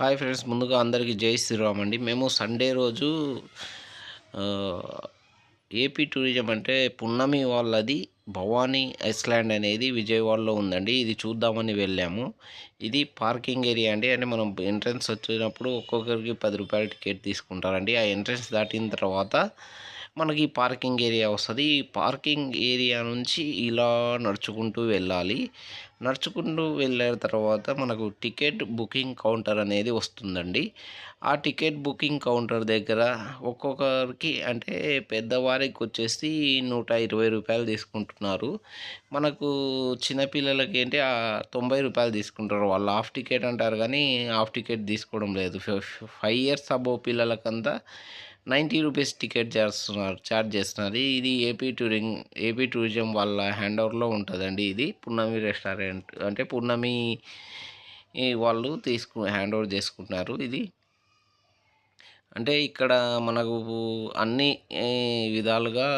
Hi friends ముందుగా అందరికీ జై శ్రీరామ్ అండి. మేము సండే రోజు ఏపీ టూరిజం అంటే పున్నమి వాళ్ళది భవానీ ఐస్లాండ్ అనేది విజయవాడలో ఉందండి. ఇది చూద్దామని వెళ్ళాము. ఇది పార్కింగ్ ఏరియా అండి. అంటే మనం ఎంట్రన్స్ వచ్చినప్పుడు ఒక్కొక్కరికి పది రూపాయల టికెట్ తీసుకుంటారండి. ఆ ఎంట్రన్స్ దాటిన తర్వాత మనకి పార్కింగ్ ఏరియా వస్తుంది. ఈ పార్కింగ్ ఏరియా నుంచి ఇలా నడుచుకుంటూ వెళ్ళాలి. నడుచుకుంటూ వెళ్ళిన తర్వాత మనకు టికెట్ బుకింగ్ కౌంటర్ అనేది వస్తుందండి. ఆ టికెట్ బుకింగ్ కౌంటర్ దగ్గర ఒక్కొక్కరికి అంటే పెద్దవారికి వచ్చేసి నూట ఇరవై రూపాయలు తీసుకుంటున్నారు. మనకు చిన్నపిల్లలకి ఏంటి ఆ తొంభై రూపాయలు తీసుకుంటారు. వాళ్ళు హాఫ్ టికెట్ అంటారు కానీ హాఫ్ టికెట్ తీసుకోవడం లేదు. ఫైవ్ ఇయర్స్ అబో పిల్లలకంతా నైంటీ రూపీస్ టికెట్ చేస్తున్నారు ఛార్జ్ చేస్తున్నారు. ఇది ఏపీ టూరింగ్ ఏపీ టూరిజం వాళ్ళ హ్యాండ్ ఓవర్లో ఉంటుందండి ఇది. పున్నమి రెస్టారెంట్ అంటే పున్నమి వాళ్ళు తీసుకు హ్యాండ్ ఓవర్ చేసుకుంటున్నారు ఇది. అంటే ఇక్కడ మనకు అన్ని విధాలుగా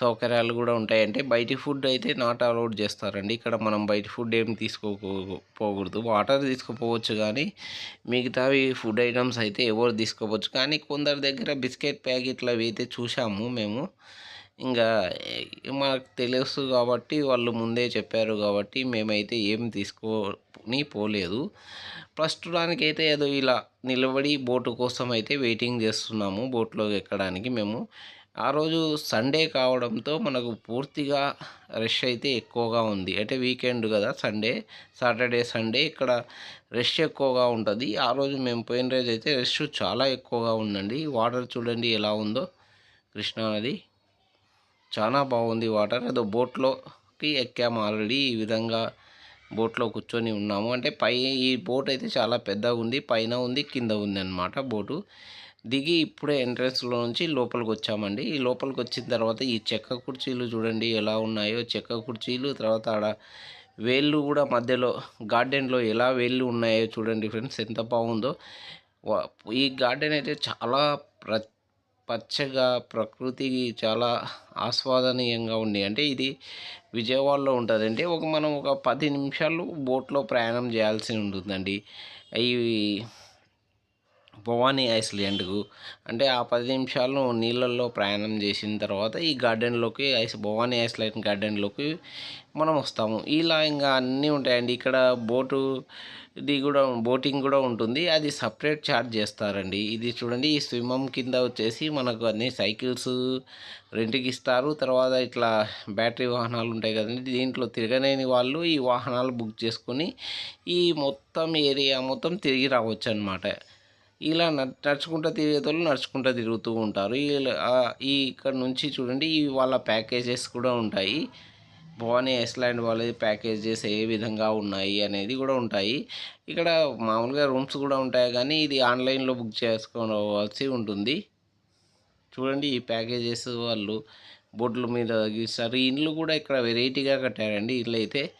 సౌకర్యాలు కూడా ఉంటాయంటే బయటి ఫుడ్ అయితే నాట్ అలౌడ్ చేస్తారండి. ఇక్కడ మనం బయట ఫుడ్ ఏం తీసుకోకపోకూడదు వాటర్ తీసుకుపోవచ్చు కానీ మిగతావి ఫుడ్ ఐటమ్స్ అయితే ఎవరు తీసుకోవచ్చు. కానీ కొందరి దగ్గర బిస్కెట్ ప్యాకెట్లు అవి అయితే చూసాము మేము. ఇంకా మాకు తెలుసు కాబట్టి వాళ్ళు ముందే చెప్పారు కాబట్టి మేమైతే ఏం తీసుకొని పోలేదు. ప్రస్తుతానికి అయితే ఏదో ఇలా నిలబడి బోటు కోసం అయితే వెయిటింగ్ చేస్తున్నాము. బోట్లో ఎక్కడానికి మేము. ఆ రోజు సండే కావడంతో మనకు పూర్తిగా రష్ అయితే ఎక్కువగా ఉంది. అంటే వీకెండ్ కదా సండే సాటర్డే సండే ఇక్కడ రష్ ఎక్కువగా ఉంటుంది. ఆ రోజు మేము పోయిన రోజు అయితే రష్ చాలా ఎక్కువగా ఉందండి. వాటర్ చూడండి ఎలా ఉందో. కృష్ణా నది చాలా బాగుంది వాటర్. ఏదో బోట్లోకి ఎక్కాము ఆల్రెడీ. ఈ విధంగా బోట్లో కూర్చొని ఉన్నాము. అంటే పై ఈ బోట్ అయితే చాలా పెద్దగా ఉంది. పైన ఉంది కింద ఉంది అనమాట బోటు. దిగి ఇప్పుడే ఎంట్రన్స్లో నుంచి లోపలికి వచ్చామండి. ఈ లోపలికి వచ్చిన తర్వాత ఈ చెక్క కుర్చీలు చూడండి ఎలా ఉన్నాయో. చెక్క కుర్చీలు తర్వాత ఆడ వేళ్ళు కూడా మధ్యలో గార్డెన్లో ఎలా వేళ్ళు ఉన్నాయో చూడండి ఫ్రెండ్స్ ఎంత బాగుందో. ఈ గార్డెన్ అయితే చాలా ప్ర పచ్చగా ప్రకృతికి చాలా ఆస్వాదనీయంగా ఉంది. అంటే ఇది విజయవాడలో ఉంటుందండి. ఒక మనం ఒక పది నిమిషాలు బోట్లో ప్రయాణం చేయాల్సి ఉంటుందండి. ఈ భవానీ ఐస్ల్యాండ్కు అంటే ఆ పది నిమిషాలు నీళ్ళల్లో ప్రయాణం చేసిన తర్వాత ఈ గార్డెన్లోకి ఐస్ భవానీ ఐస్ల్యాండ్ గార్డెన్లోకి మనం వస్తాము. ఇలా ఇంకా అన్నీ ఉంటాయండి. ఇక్కడ బోటు ఇది కూడా బోటింగ్ కూడా ఉంటుంది. అది సపరేట్ ఛార్జ్ చేస్తారండి. ఇది చూడండి ఈ స్విమ్మం కింద వచ్చేసి మనకు అన్ని సైకిల్స్ రెంట్కి ఇస్తారు. తర్వాత ఇట్లా బ్యాటరీ వాహనాలు ఉంటాయి కదండి. దీంట్లో తిరగలేని వాళ్ళు ఈ వాహనాలు బుక్ చేసుకొని ఈ మొత్తం ఏరియా మొత్తం తిరిగి రావచ్చు అనమాట ఇలా నడుచుకుంటూ తిరిగేటోళ్ళు నడుచుకుంటూ తిరుగుతూ ఉంటారు. ఈ- ఈ ఇక్కడ నుంచి చూడండి ఈ వాళ్ళ ప్యాకేజెస్ కూడా ఉంటాయి. భవానీ ఐస్లాండ్ వాళ్ళ ప్యాకేజెస్ ఏ విధంగా ఉన్నాయి అనేది కూడా ఉంటాయి. ఇక్కడ మామూలుగా రూమ్స్ కూడా ఉంటాయి కానీ ఇది ఆన్లైన్లో బుక్ చేసుకోవాల్సి ఉంటుంది. చూడండి ఈ ప్యాకేజెస్ వాళ్ళు బోట్ల మీద గీస్తారు. ఇండ్లు కూడా ఇక్కడ వెరైటీగా కట్టారండి ఇల్లు అయితే.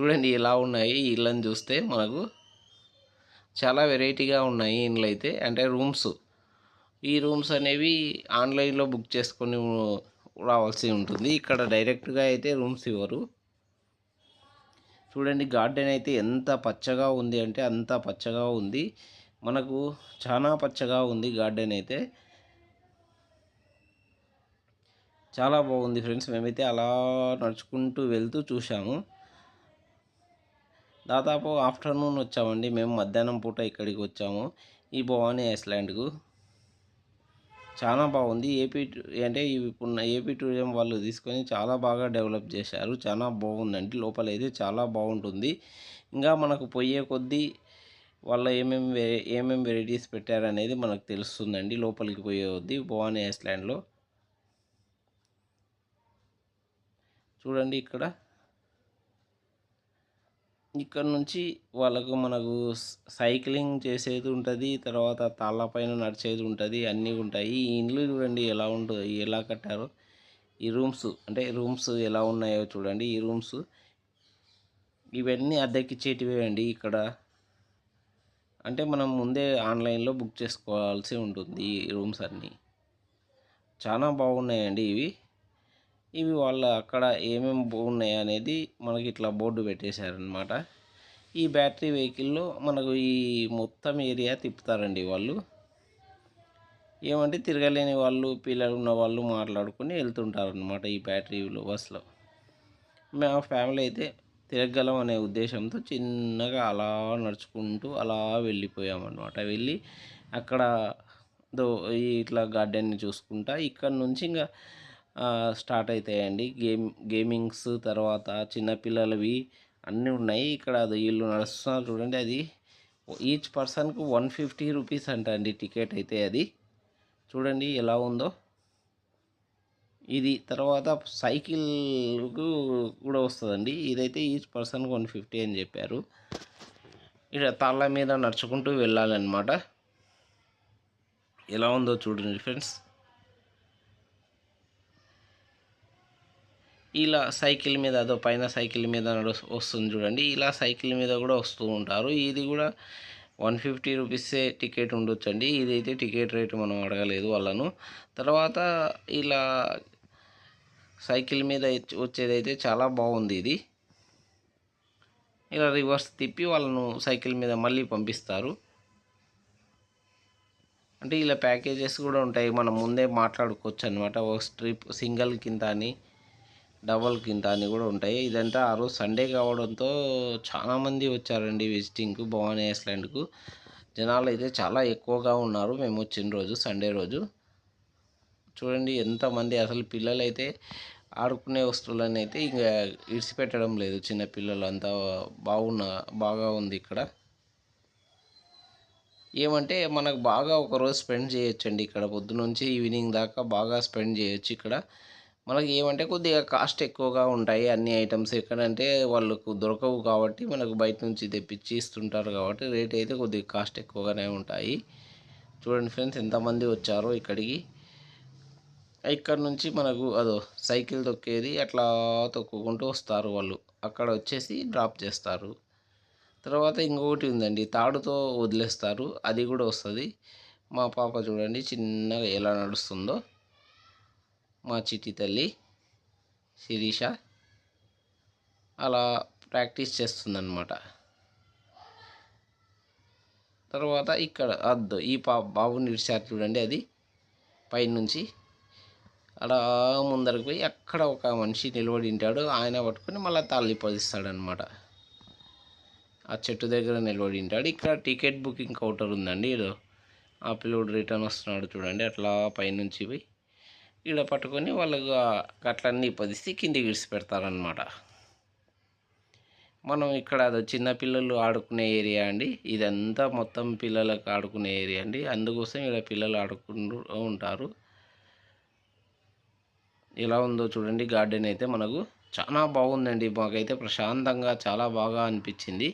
చూడండి ఎలా ఉన్నాయి ఈ ఇళ్ళని చూస్తే మనకు చాలా వెరైటీగా ఉన్నాయి ఇండ్లు అయితే. అంటే రూమ్స్. ఈ రూమ్స్ అనేవి ఆన్లైన్లో బుక్ చేసుకొని రావాల్సి ఉంటుంది. ఇక్కడ డైరెక్ట్గా అయితే రూమ్స్ ఇవ్వరు. చూడండి గార్డెన్ అయితే ఎంత పచ్చగా ఉంది అంటే అంత పచ్చగా ఉంది. మనకు చాలా పచ్చగా ఉంది గార్డెన్ అయితే. చాలా బాగుంది ఫ్రెండ్స్. మేమైతే అలా నడుచుకుంటూ వెళ్తూ చూసాము దాదాపు ఆఫ్టర్నూన్ వచ్చామండి. మేము మధ్యాహ్నం పూట ఇక్కడికి వచ్చాము. ఈ భవానీ ఐస్లాండ్కు. చాలా బాగుంది. ఏపీ అంటే ఇప్పుడు ఏపీ టూరిజం వాళ్ళు తీసుకొని చాలా బాగా డెవలప్ చేశారు. చాలా బాగుందండి. లోపల అయితే చాలా బాగుంటుంది. ఇంకా మనకు పోయే కొద్దీ వాళ్ళ ఏమేమి వె- ఏమేమి వెరైటీస్ పెట్టారనేది మనకు తెలుస్తుందండి. లోపలికి పోయే కొద్దీ భవానీ ఐస్లాండ్లో. చూడండి ఇక్కడ. ఇక్కడ నుంచి వాళ్ళకు మనకు సైక్లింగ్ చేసేది ఉంటుంది తర్వాత తాళ్ళ పైన నడిచేది ఉంటుంది అన్నీ ఉంటాయి. ఈ ఇండ్లు చూడండి ఎలా ఉంటుంది ఎలా కట్టారో. ఈ రూమ్స్ అంటే రూమ్స్ ఎలా ఉన్నాయో చూడండి. ఈ రూమ్స్ ఇవన్నీ అద్దెకిచ్చేటివే అండి ఇక్కడ. అంటే మనం ముందే ఆన్లైన్లో బుక్ చేసుకోవాల్సి ఉంటుంది ఈ రూమ్స్ అన్నీ. చాలా బాగున్నాయండి ఇవి. ఇవి వాళ్ళ అక్కడ ఏమేమి బాగున్నాయి అనేది మనకి ఇట్లా బోర్డు పెట్టేశారనమాట ఈ బ్యాటరీ వెహికల్లో మనకు ఈ మొత్తం ఏరియా తిప్పుతారండి వాళ్ళు. ఏమంటే తిరగలేని వాళ్ళు పిల్లలు ఉన్న వాళ్ళు మాట్లాడుకొని వెళ్తుంటారనమాట ఈ బ్యాటరీలో బస్సులో. మా ఫ్యామిలీ అయితే తిరగలం అనే ఉద్దేశంతో చిన్నగా అలా నడుచుకుంటూ అలా వెళ్ళిపోయామన్నమాట. వెళ్ళి అక్కడ దో ఇట్లా గార్డెన్ని చూసుకుంటా ఇక్కడ నుంచి ఇంకా స్టార్ట్ అవుతాయండి గేమ్ గేమింగ్స్ తర్వాత చిన్నపిల్లలవి అన్నీ ఉన్నాయి. ఇక్కడ అది వీళ్ళు నడుస్తున్నారు చూడండి. అది ఈచ్ పర్సన్కు వన్ ఫిఫ్టీ రూపీస్ అంట అండి టికెట్ అయితే అది. చూడండి ఎలా ఉందో. ఇది తర్వాత సైకిల్కు కూడా వస్తుందండి. ఇదైతే ఈచ్ పర్సన్కు వన్ ఫిఫ్టీ అని చెప్పారు. ఇక్కడ తాళ్ళ మీద నడుచుకుంటూ వెళ్ళాలన్నమాట. ఎలా ఉందో చూడండి ఫ్రెండ్స్. ఇలా సైకిల్ మీద అదో పైన సైకిల్ మీద నడు వస్తుంది చూడండి. ఇలా సైకిల్ మీద కూడా వస్తూ ఉంటారు. ఇది కూడా వన్ ఫిఫ్టీ రూపీసే టికెట్ ఉండొచ్చండి. ఇదైతే టికెట్ రేటు మనం అడగలేదు వాళ్ళను. తర్వాత ఇలా సైకిల్ మీద వచ్చేదైతే చాలా బాగుంది ఇది. ఇలా రివర్స్ తిప్పి వాళ్ళను సైకిల్ మీద మళ్ళీ పంపిస్తారు. అంటే ఇలా ప్యాకేజెస్ కూడా ఉంటాయి. మనం ముందే మాట్లాడుకోవచ్చు అనమాట ఒక ట్రిప్ సింగిల్ కింద అని. డబల్ కింద అని కూడా ఉంటాయి. ఇదంతా ఆ రోజు సండే కావడంతో చాలామంది వచ్చారండి విజిటింగ్కు భవానీ ఐస్లాండ్కు. జనాలు అయితే చాలా ఎక్కువగా ఉన్నారు. మేము వచ్చిన రోజు సండే రోజు. చూడండి ఎంతమంది అసలు పిల్లలు అయితే ఆడుకునే వస్తువులని అయితే ఇంకా ఇడిచిపెట్టడం లేదు. చిన్న పిల్లలు అంతా బాగున్న బాగా ఉంది ఇక్కడ. ఏమంటే మనకు బాగా ఒకరోజు స్పెండ్ చేయొచ్చండి ఇక్కడ. పొద్దు నుంచి ఈవినింగ్ దాకా బాగా స్పెండ్ చేయొచ్చు ఇక్కడ. మనకి ఏమంటే కొద్దిగా కాస్ట్ ఎక్కువగా ఉంటాయి అన్ని ఐటమ్స్ ఎక్కడంటే వాళ్ళకు దొరకవు కాబట్టి మనకు బయట నుంచి తెప్పించి ఇస్తుంటారు కాబట్టి రేట్ అయితే కొద్దిగా కాస్ట్ ఎక్కువగానే ఉంటాయి. చూడండి ఫ్రెండ్స్ ఎంతమంది వచ్చారో ఇక్కడికి. ఇక్కడ నుంచి మనకు అదో సైకిల్ తొక్కేది అట్లా తొక్కుకుంటూ వస్తారు వాళ్ళు. అక్కడ వచ్చేసి డ్రాప్ చేస్తారు. తర్వాత ఇంకొకటి ఉందండి తాడుతో వదిలేస్తారు. అది కూడా వస్తుంది. మా పాప చూడండి చిన్నగా ఎలా నడుస్తుందో. మా చిట్టి తల్లి శిరీష అలా ప్రాక్టీస్ చేస్తుందన్నమాట. తర్వాత ఇక్కడ అద్దు ఈ పా బాబుని విడిచారు చూడండి అది. పైనుంచి అలా ముందరకు పోయి అక్కడ ఒక మనిషి నిలబడి ఉంటాడు ఆయన పట్టుకొని మళ్ళీ తాళి పదిస్తాడనమాట ఆ చెట్టు దగ్గర నిలబడి ఉంటాడు. ఇక్కడ టికెట్ బుకింగ్ కౌంటర్ ఉందండి ఇదో. ఆ పిల్లోడు రిటర్న్ వస్తున్నాడు చూడండి అట్లా పైనుంచి పోయి ఈడ పట్టుకొని వాళ్ళకు గట్లన్నీ పదిస్తే కిందికి విడిచిపెడతారనమాట మనం ఇక్కడ అది చిన్నపిల్లలు ఆడుకునే ఏరియా అండి. ఇదంతా మొత్తం పిల్లలకు ఆడుకునే ఏరియా అండి. అందుకోసం ఇక్కడ పిల్లలు ఆడుకుంటూ ఉంటారు. ఎలా ఉందో చూడండి. గార్డెన్ అయితే మనకు చాలా బాగుందండి. మాకైతే ప్రశాంతంగా చాలా బాగా అనిపించింది.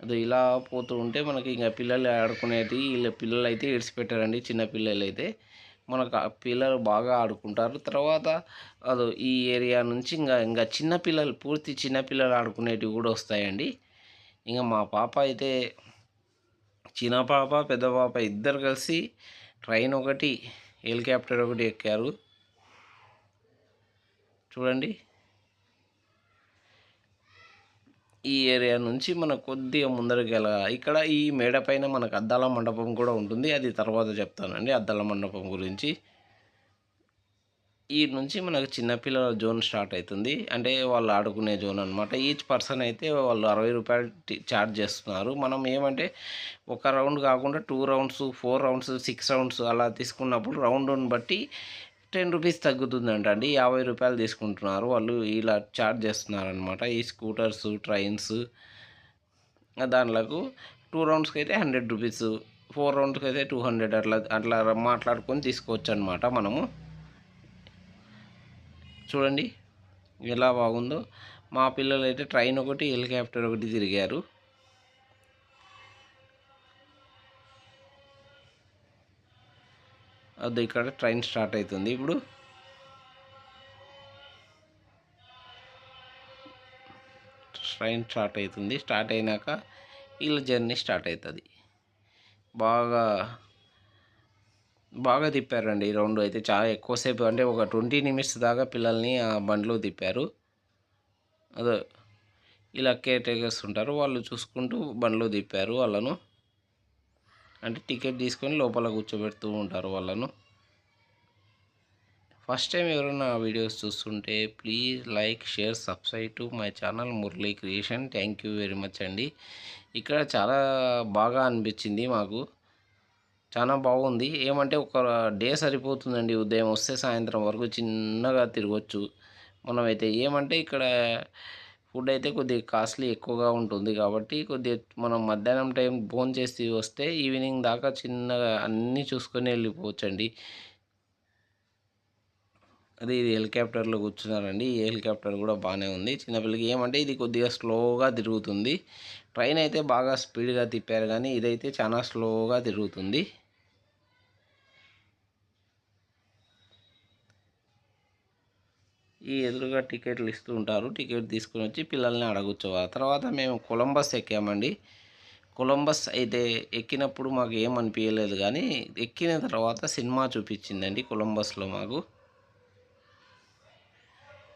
అది ఇలా పోతూ ఉంటే మనకి ఇంకా పిల్లలు ఆడుకునేది వీళ్ళ పిల్లలు అయితే ఇడిచిపెట్టారండి చిన్న పిల్లలు అయితే మనకు పిల్లలు బాగా ఆడుకుంటారు. తర్వాత అది ఈ ఏరియా నుంచి ఇంకా ఇంకా చిన్నపిల్లలు పూర్తి చిన్నపిల్లలు ఆడుకునేటివి కూడా వస్తాయండి. ఇంకా మా పాప అయితే చిన్న పాప పెద్ద పాప ఇద్దరు కలిసి ట్రైన్ ఒకటి హెలికాప్టర్ ఒకటి ఎక్కారు. చూడండి. ఈ ఏరియా నుంచి మనకు కొద్దిగా ముందరికి ఇక్కడ ఈ మేడ పైన మనకు అద్దాల మండపం కూడా ఉంటుంది. అది తర్వాత చెప్తానండి అద్దాల మండపం గురించి. ఈ నుంచి మనకు చిన్నపిల్లల జోన్ స్టార్ట్ అవుతుంది అంటే వాళ్ళు ఆడుకునే జోన్ అనమాట ఈచ్ పర్సన్ అయితే వాళ్ళు అరవై రూపాయలు ఛార్జ్ చేస్తున్నారు. మనం ఏమంటే ఒక రౌండ్ కాకుండా two rounds four rounds six rounds అలా తీసుకున్నప్పుడు రౌండ్ని బట్టి టెన్ రూపీస్ తగ్గుతుందంట అండి యాభై రూపాయలు తీసుకుంటున్నారు. వాళ్ళు ఇలా చార్జ్ చేస్తున్నారు అనమాట ఈ స్కూటర్స్ ట్రైన్స్ దానిలకు టూ రౌండ్స్కి అయితే హండ్రెడ్ రూపీస్ ఫోర్ రౌండ్స్కి అయితే టూ హండ్రెడ్ అట్లా అట్లా మాట్లాడుకొని తీసుకోవచ్చు అనమాట మనము. చూడండి ఎలా బాగుందో. మా పిల్లలు అయితే ట్రైన్ ఒకటి హెలికాప్టర్ ఒకటి తిరిగారు. అది ఇక్కడ ట్రైన్ స్టార్ట్ అవుతుంది. ఇప్పుడు ట్రైన్ స్టార్ట్ అవుతుంది. స్టార్ట్ అయినాక వీళ్ళ జర్నీ స్టార్ట్ అవుతుంది. బాగా బాగా తిప్పారండి ఈ రౌండ్ అయితే. చాలా ఎక్కువసేపు అంటే ఒక ట్వంటీ నిమిట్స్ దాకా పిల్లల్ని ఆ బండ్లో తిప్పారు. అదే ఇలా కేర్ టేకర్స్ ఉంటారు. వాళ్ళు చూసుకుంటూ బండ్లో తిప్పారు. వాళ్ళను అంటే టికెట్ తీసుకొని లోపల కూర్చోబెడుతూ ఉంటారు వాళ్ళను. ఫస్ట్ టైం ఎవరైనా వీడియోస్ చూస్తుంటే please like share subscribe to my channel Murali creation thank you very much అండి. ఇక్కడ చాలా బాగా అనిపించింది మాకు. చాలా బాగుంది. ఏమంటే ఒక డే సరిపోతుందండి. ఉదయం వస్తే సాయంత్రం వరకు చిన్నగా తిరగచ్చు. మనమైతే ఏమంటే ఇక్కడ ఫుడ్ అయితే కొద్దిగా కాస్ట్లీ ఎక్కువగా ఉంటుంది కాబట్టి కొద్దిగా మనం మధ్యాహ్నం టైం భోన్ చేసి వస్తే ఈవినింగ్ దాకా చిన్నగా అన్నీ చూసుకొని వెళ్ళిపోవచ్చండి. అది ఇది హెలికాప్టర్లో కూర్చున్నారండి. ఈ హెలికాప్టర్ కూడా బాగానే ఉంది. చిన్నపిల్లకి ఏమంటే ఇది కొద్దిగా స్లోగా తిరుగుతుంది. ట్రైన్ అయితే బాగా స్పీడ్గా తిప్పారు కానీ ఇదైతే చాలా స్లోగా తిరుగుతుంది. ఈ ఎదురుగా టికెట్లు ఇస్తూ ఉంటారు. టికెట్ తీసుకుని వచ్చి పిల్లల్ని అడగొచ్చేవారు తర్వాత మేము కొలంబస్ ఎక్కామండి. కొలంబస్ అయితే ఎక్కినప్పుడు మాకు ఏమనిపించలేదు కానీ ఎక్కిన తర్వాత సినిమా చూపించిందండి కొలంబస్లో మాకు.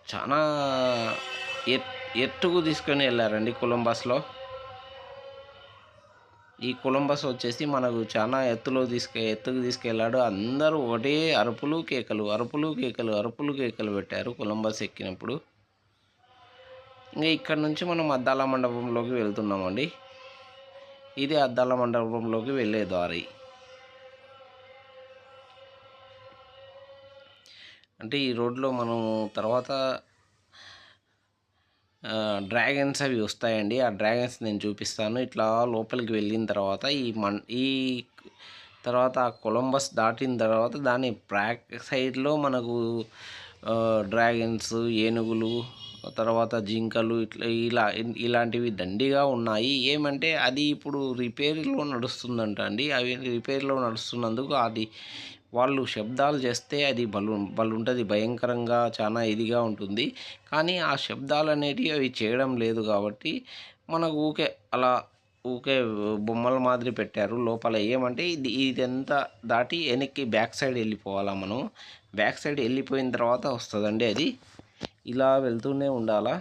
చాలా ఎత్ ఎత్తుకు తీసుకొని వెళ్ళారండి కొలంబస్లో. ఈ కొలంబస్ వచ్చేసి మనకు చాలా ఎత్తులో తీసుకె ఎత్తుకు తీసుకెళ్ళాడు. అందరూ ఒకటే అరుపులు కేకలు అరుపులు కేకలు అరుపులు కేకలు పెట్టారు కొలంబస్ ఎక్కినప్పుడు. ఇంకా ఇక్కడ నుంచి మనం అద్దాల మండపంలోకి వెళ్తున్నామండి. ఇది అద్దాల మండపంలోకి వెళ్ళే దారి. అంటే ఈ రోడ్లో మనం తర్వాత డ్రాగన్స్ అవి వస్తాయండి. ఆ డ్రాగన్స్ నేను చూపిస్తాను. ఇట్లా లోపలికి వెళ్ళిన తర్వాత ఈ మన్ ఈ తర్వాత ఆ కొలంబస్ దాటిన తర్వాత దాని బ్యాక్ సైడ్లో మనకు డ్రాగన్స్ ఏనుగులు తర్వాత జింకలు ఇట్లా ఇలా ఇలాంటివి దండిగా ఉన్నాయి. ఏమంటే అది ఇప్పుడు రిపేర్లో నడుస్తుందంట అండి. అవి రిపేర్లో నడుస్తున్నందుకు అది వాళ్ళు శబ్దాలు చేస్తే అది బలు బలుంటుంది భయంకరంగా చాలా ఇదిగా ఉంటుంది. కానీ ఆ శబ్దాలు అనేటివి అవి చేయడం లేదు కాబట్టి మనకు ఊకే అలా ఊకే బొమ్మల మాదిరి పెట్టారు. లోపల ఏమంటే ఇది ఇదంతా దాటి వెనక్కి బ్యాక్ సైడ్ వెళ్ళిపోవాలా మనం. బ్యాక్ సైడ్ వెళ్ళిపోయిన తర్వాత వస్తుందండి అది. ఇలా వెళ్తూనే ఉండాలా?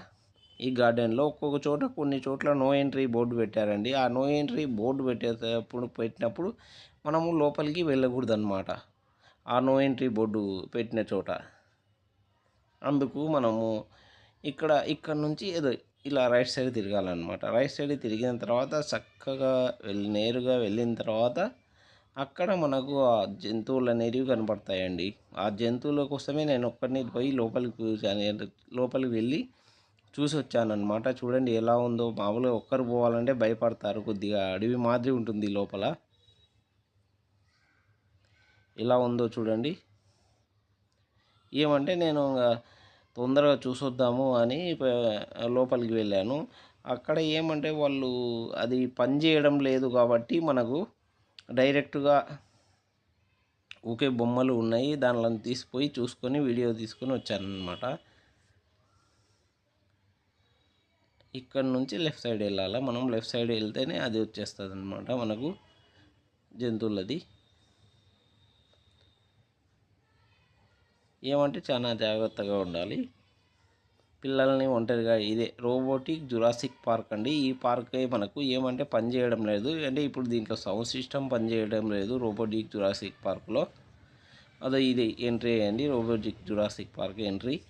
ఈ గార్డెన్లో ఒక్కొక్క చోట కొన్ని చోట్ల నో ఎంట్రీ బోర్డు పెట్టారండి. ఆ నో ఎంట్రీ బోర్డు పెట్టేటప్పుడు పెట్టినప్పుడు మనము లోపలికి వెళ్ళకూడదు అనమాట ఆ నో ఎంట్రీ బోర్డు పెట్టిన చోట. అందుకు మనము ఇక్కడ ఇక్కడ నుంచి ఏదో ఇలా రైట్ సైడ్ తిరగాలన్నమాట. రైట్ సైడ్ తిరిగిన తర్వాత చక్కగా వెళ్ళి నేరుగా వెళ్ళిన తర్వాత అక్కడ మనకు ఆ జంతువులు అనేవి కనపడతాయండి. ఆ జంతువుల కోసమే నేను ఒక్కడిని పోయి లోపలికి లోపలికి వెళ్ళి చూసి వచ్చానమాట చూడండి ఎలా ఉందో. మామూలుగా ఒక్కరు పోవాలంటే భయపడతారు. కొద్దిగా అడవి మాదిరి ఉంటుంది లోపల. ఎలా ఉందో చూడండి. ఏమంటే నేను తొందరగా చూసొద్దాము అని లోపలికి వెళ్ళాను. అక్కడ ఏమంటే వాళ్ళు అది పని చేయడం లేదు కాబట్టి మనకు డైరెక్ట్గా ఊకే బొమ్మలు ఉన్నాయి. దానిలో తీసిపోయి చూసుకొని వీడియో తీసుకొని వచ్చానమాట ఇక్కడ నుంచి లెఫ్ట్ సైడ్ వెళ్ళాలా? మనం లెఫ్ట్ సైడ్ వెళ్తేనే అది వచ్చేస్తుంది అనమాట మనకు జంతువులది. ఏమంటే చాలా జాగ్రత్తగా ఉండాలి. పిల్లల్ని ఒంటరిగా ఇదే రోబోటిక్ జురాసిక్ పార్క్ అండి. ఈ పార్క్ మనకు ఏమంటే పనిచేయడం లేదు. అంటే ఇప్పుడు దీంట్లో సౌండ్ సిస్టమ్ పనిచేయడం లేదు రోబోటిక్ జురాసిక్ పార్క్లో. అదే ఇది ఎంట్రీ అండి రోబోటిక్ జురాసిక్ పార్క్ ఎంట్రీ.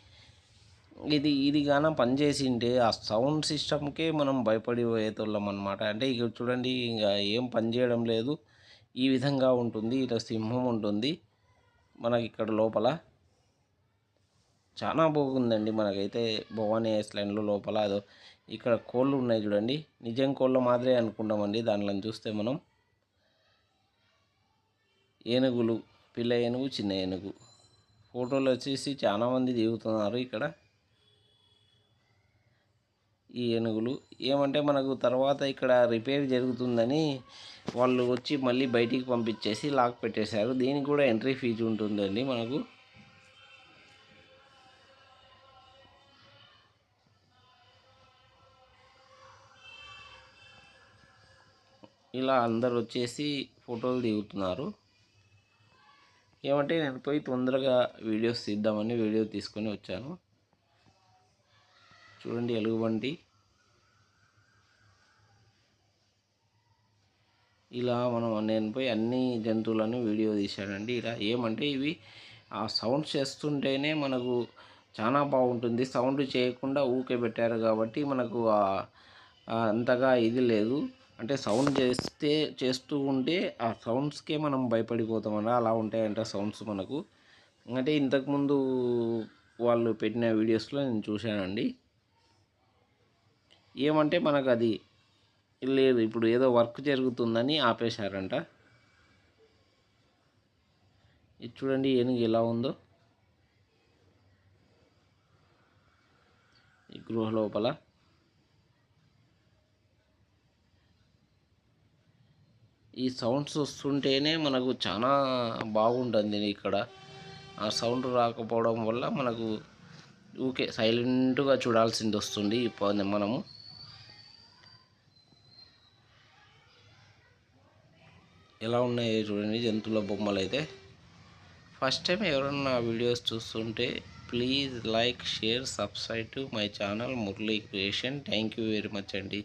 ఇది ఇది గాన పనిచేసింటే ఆ సౌండ్ సిస్టమ్కే మనం భయపడిపోయేతోళ్ళం అనమాట అంటే ఇక చూడండి ఇంకా ఏం పనిచేయడం లేదు. ఈ విధంగా ఉంటుంది. ఇలా సింహం ఉంటుంది. మనకి ఇక్కడ లోపల చాలా బాగుందండి మనకైతే భవానీ ఐస్లాండ్లో లోపల అదో ఇక్కడ కోళ్ళు ఉన్నాయి చూడండి. నిజం కోళ్ళ మాదిరే అనుకుంటామండి దానిలో చూస్తే మనం. ఏనుగులు పిల్ల ఏనుగు చిన్న ఏనుగు. ఫోటోలు వచ్చేసి చాలామంది దిగుతున్నారు ఇక్కడ. ఈ ఏనుగులు ఏమంటే మనకు తర్వాత ఇక్కడ రిపేర్ జరుగుతుందని వాళ్ళు వచ్చి మళ్ళీ బయటికి పంపించేసి లాక్ పెట్టేశారు. దీనికి కూడా ఎంట్రీ ఫీజు ఉంటుందండి మనకు. ఇలా అందరు వచ్చేసి ఫోటోలు దిగుతున్నారు. ఏమంటే నేను పోయి తొందరగా వీడియోస్ తీద్దామని వీడియో తీసుకొని వచ్చాను. చూడండి ఎలుగుబండి ఇలా మనం నేను పోయి అన్ని జంతువులను వీడియో తీశానండి. ఇలా ఏమంటే ఇవి ఆ సౌండ్ చేస్తుంటేనే మనకు చాలా బాగుంటుంది. సౌండ్ చేయకుండా ఊకే పెట్టారు కాబట్టి మనకు అంతగా ఇది లేదు. అంటే సౌండ్ చేస్తే చేస్తూ ఉంటే ఆ సౌండ్స్కే మనం భయపడిపోతామన్నా అలా ఉంటాయంట సౌండ్స్ మనకు. అంటే ఇంతకుముందు వాళ్ళు పెట్టిన వీడియోస్లో నేను చూశానండి. ఏమంటే మనకు అది లేదు ఇప్పుడు ఏదో వర్క్ జరుగుతుందని ఆపేశారంట. ఇది చూడండి ఏనుగు ఎలా ఉందో. ఈ గృహ లోపల ఈ సౌండ్స్ వస్తుంటేనే మనకు చాలా బాగుంటుంది ఇక్కడ. ఆ సౌండ్ రాకపోవడం వల్ల మనకు ఊకే సైలెంట్గా చూడాల్సింది వస్తుంది ఇప్పుడు మనము. ఎలా ఉన్నాయో చూడండి జంతువుల బొమ్మలు అయితే ఫస్ట్ టైం ఎవరన్నా వీడియోస్ చూస్తుంటే please like share subscribe to my channel Murali creation thank you very much అండి.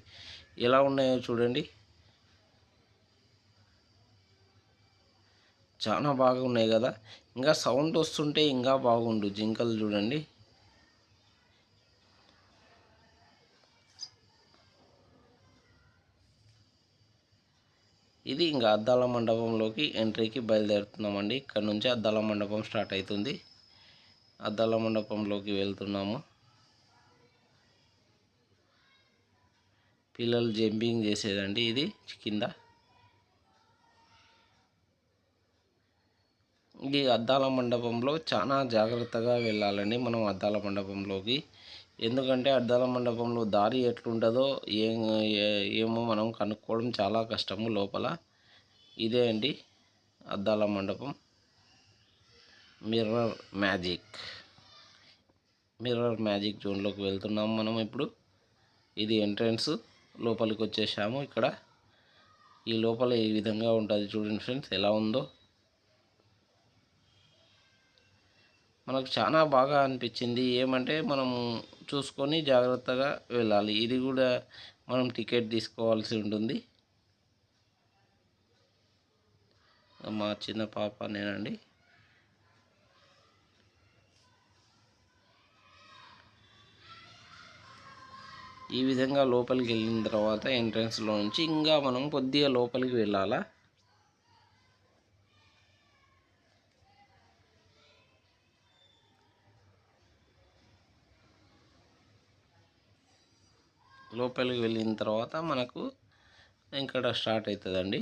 ఎలా ఉన్నాయో చూడండి. చాలా బాగా ఉన్నాయి కదా. ఇంకా సౌండ్ వస్తుంటే ఇంకా బాగుండు. జింకలు చూడండి. ఇది ఇంకా అద్దాల మండపంలోకి ఎంట్రీకి బయలుదేరుతున్నామండి. ఇక్కడ నుంచి అద్దాల మండపం స్టార్ట్ అవుతుంది. అద్దాల మండపంలోకి వెళ్తున్నాము. పిల్లలు జంపింగ్ చేసేదండి ఇది కింద. ఈ అద్దాల మండపంలో చాలా జాగ్రత్తగా వెళ్ళాలండి మనం అద్దాల మండపంలోకి. ఎందుకంటే అద్దాల మండపంలో దారి ఎట్లుంటుందో ఏం ఏ- ఏమో మనం కనుక్కోవడం చాలా కష్టము లోపల. ఇదే అండి అద్దాల మండపం. Mirror magic. మిర్రర్ మ్యాజిక్ జోన్లోకి వెళ్తున్నాం మనం ఇప్పుడు. ఇది ఎంట్రన్స్ లోపలికి వచ్చేసాము ఇక్కడ. ఈ లోపల ఈ విధంగా ఉంటుంది చూడండి ఫ్రెండ్స్ ఎలా ఉందో. మనకు చాలా బాగా అనిపించింది. ఏమంటే మనము చూసుకొని జాగ్రత్తగా వెళ్ళాలి. ఇది కూడా మనం టికెట్ తీసుకోవాల్సి ఉంటుంది. మా చిన్న పాప నేనండి. ఈ విధంగా లోపలికి వెళ్ళిన తర్వాత ఎంట్రన్స్లో నుంచి ఇంకా మనం కొద్దిగా లోపలికి వెళ్ళాలా? లోపలికి వెళ్ళిన తర్వాత మనకు ఇక్కడ స్టార్ట్ అవుతుందండి.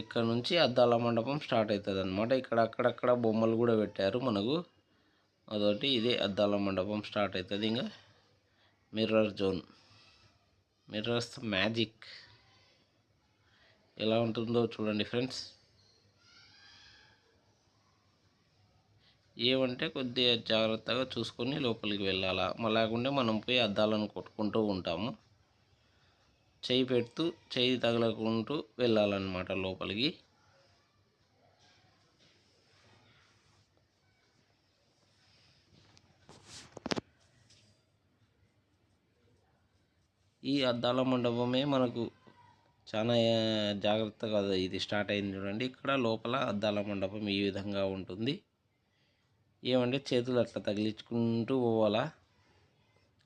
ఇక్కడ నుంచి అద్దాల మండపం స్టార్ట్ అవుతుంది అనమాట ఇక్కడ అక్కడక్కడ బొమ్మలు కూడా పెట్టారు మనకు. అదొకటి ఇదే అద్దాల మండపం స్టార్ట్ అవుతుంది. ఇంకా మిర్రర్ జోన్. మిర్రర్స్ మ్యాజిక్ ఎలా ఉంటుందో చూడండి ఫ్రెండ్స్. ఏమంటే కొద్దిగా జాగ్రత్తగా చూసుకొని లోపలికి వెళ్ళాలా. మరి లేకుంటే మనం పోయి అద్దాలను కొట్టుకుంటూ ఉంటాము. చేయి పెడుతూ చేయి తగలకుంటూ వెళ్ళాలన్నమాట లోపలికి. ఈ అద్దాల మండపమే మనకు చాలా జాగ్రత్తగా ఇది స్టార్ట్ అయింది చూడండి. ఇక్కడ లోపల అద్దాల మండపం ఈ విధంగా ఉంటుంది. ఏమంటే చేతులు అట్లా తగిలించుకుంటూ పోవాలా?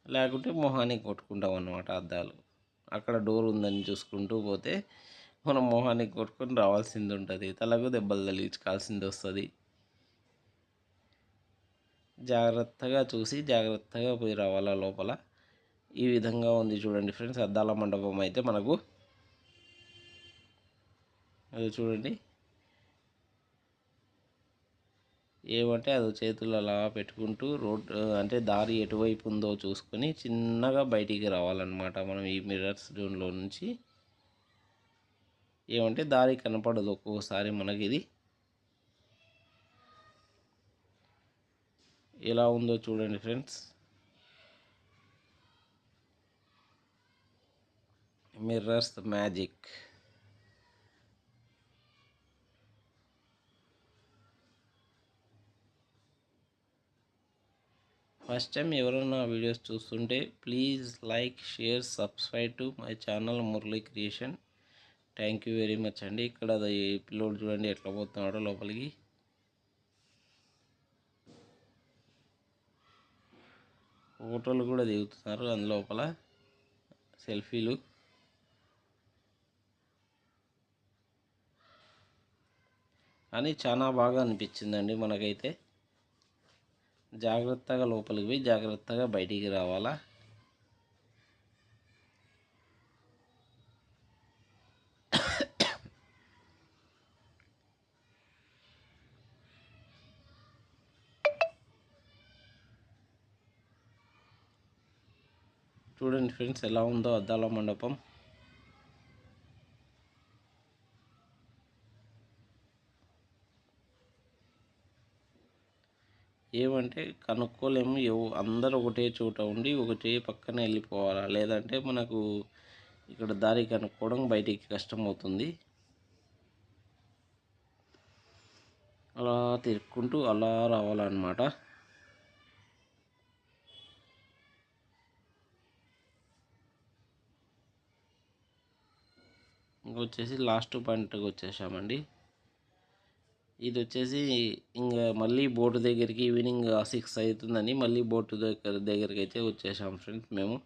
లేకుంటే మొహానికి కొట్టుకుంటాం అన్నమాట అద్దాలు. అక్కడ డోర్ ఉందని చూసుకుంటూ పోతే మనం మొహానికి కొట్టుకొని రావాల్సింది ఉంటుంది. తలకు దెబ్బలు తగిలించుకోవాల్సింది వస్తుంది. జాగ్రత్తగా చూసి జాగ్రత్తగా పోయి రావాలా లోపల? ఈ విధంగా ఉంది చూడండి ఫ్రెండ్స్. అద్దాల మండపం అయితే మనకు అది చూడండి. ఏమంటే అది చేతులు అలా పెట్టుకుంటూ రోడ్ అంటే దారి ఎటువైపు ఉందో చూసుకొని చిన్నగా బయటికి రావాలన్నమాట మనం ఈ మిర్రర్స్ జోన్లో నుంచి. ఏమంటే దారి కనపడదు ఒక్కొక్కసారి మనకి ఇది ఎలా ఉందో చూడండి friends. Mirrors magic. First time ఎవరైనా వీడియోస్ చూస్తుంటే please like share subscribe to my channel Murali creation. Thank you very much అండి. ఇక్కడ అది పిల్లోడు చూడండి ఎట్లా పోతున్నాడో లోపలికి. ఫోటోలు కూడా దిగుతున్నారు అందు లోపల. సెల్ఫీలు కానీ చాలా బాగా అనిపించిందండి మనకైతే. జాగ్రత్తగా లోపలికి పోయి జాగ్రత్తగా బయటికి రావాలా? చూడండి ఫ్రెండ్స్ ఎలా ఉందో అద్దాల మండపం. ఏమంటే కనుక్కోలేము. ఎవ అందరూ ఒకటే చోట ఉండి ఒకటే పక్కన వెళ్ళిపోవాలా. లేదంటే మనకు ఇక్కడ దారి కనుక్కోవడం బయటికి కష్టం అవుతుంది అలా తిరుక్కుంటూ అలా రావాలన్నమాట. ఇంకొచ్చేసి లాస్ట్ పాయింట్కి వచ్చేసామండి. ఇది వచ్చేసి ఇంకా మళ్ళీ బోటు దగ్గరికి ఈవినింగ్ సిక్స్ అవుతుందని మళ్ళీ బోటు దగ్గర దగ్గరికి అయితే వచ్చేసాం ఫ్రెండ్స్ మేము.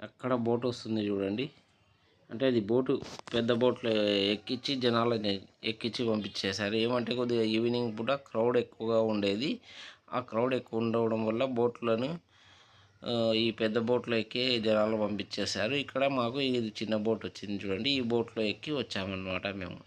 అక్కడ బోట్ వస్తుంది చూడండి. అంటే అది బోటు పెద్ద బోట్లో ఎక్కించి జనాలని ఎక్కించి పంపించేశారు. ఏమంటే కొద్దిగా ఈవినింగ్ పూట క్రౌడ్ ఎక్కువగా ఉండేది. ఆ క్రౌడ్ ఎక్కువ ఉండడం వల్ల బోట్లను ఈ పెద్ద బోట్లో ఎక్కి జనాలు పంపించేశారు. ఇక్కడ మాకు ఇది చిన్న బోట్ వచ్చింది చూడండి. ఈ బోట్లో ఎక్కి వచ్చామన్నమాట మేము.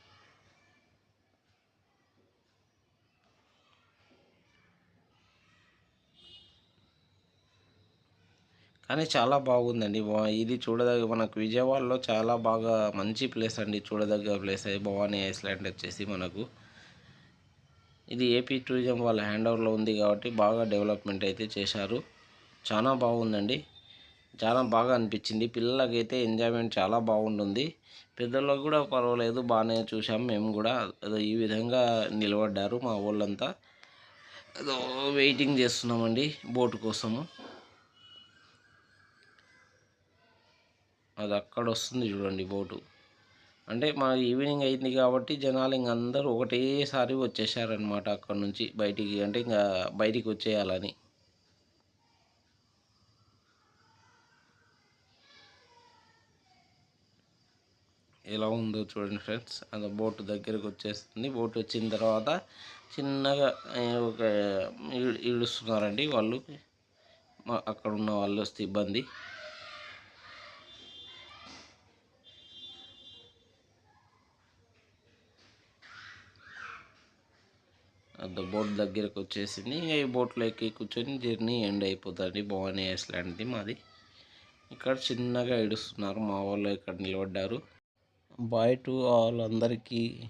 కానీ చాలా బాగుందండి. ఇది చూడదగ్గ మనకు విజయవాడలో చాలా బాగా మంచి ప్లేస్ అండి. చూడదగ్గ ప్లేస్ భవానీ ఐస్లాండ్ వచ్చేసి మనకు. ఇది ఏపీ టూరిజం వాళ్ళ హ్యాండ్ ఓవర్లో ఉంది కాబట్టి బాగా డెవలప్మెంట్ అయితే చేశారు. చాలా బాగుందండి. చాలా బాగా అనిపించింది. పిల్లలకైతే ఎంజాయ్మెంట్ చాలా బాగుంటుంది. పెద్దలకు కూడా పర్వాలేదు బాగానే చూసాం మేము కూడా అదో ఈ విధంగా నిలబడ్డారు మా వాళ్ళంతా అదో వెయిటింగ్ చేస్తున్నామండి బోటు కోసము. అది అక్కడ వస్తుంది చూడండి బోటు. అంటే మా ఈవినింగ్ అయింది కాబట్టి జనాలు ఇంక అందరూ ఒకటేసారి వచ్చేసారనమాట అక్కడ నుంచి బయటికి. అంటే ఇంకా బయటికి వచ్చేయాలని. ఎలా ఉందో చూడండి ఫ్రెండ్స్. అది బోటు దగ్గరకు వచ్చేస్తుంది. బోట్ వచ్చిన తర్వాత చిన్నగా ఒక ఈడుస్తున్నారండి వాళ్ళు. అక్కడ ఉన్న వాళ్ళు వస్తే బోట్ దగ్గరకు వచ్చేసింది ఇంకా ఈ బోట్లో ఎక్కి కూర్చొని జర్నీ ఎండ్ అయిపోతుంది. భవానీ ఐస్లాండ్ది మాది. ఇక్కడ చిన్నగా ఏడుస్తున్నారు. మా వాళ్ళు ఇక్కడ నిలబడ్డారు. బాయ్ టు ఆల్ అందరికీ.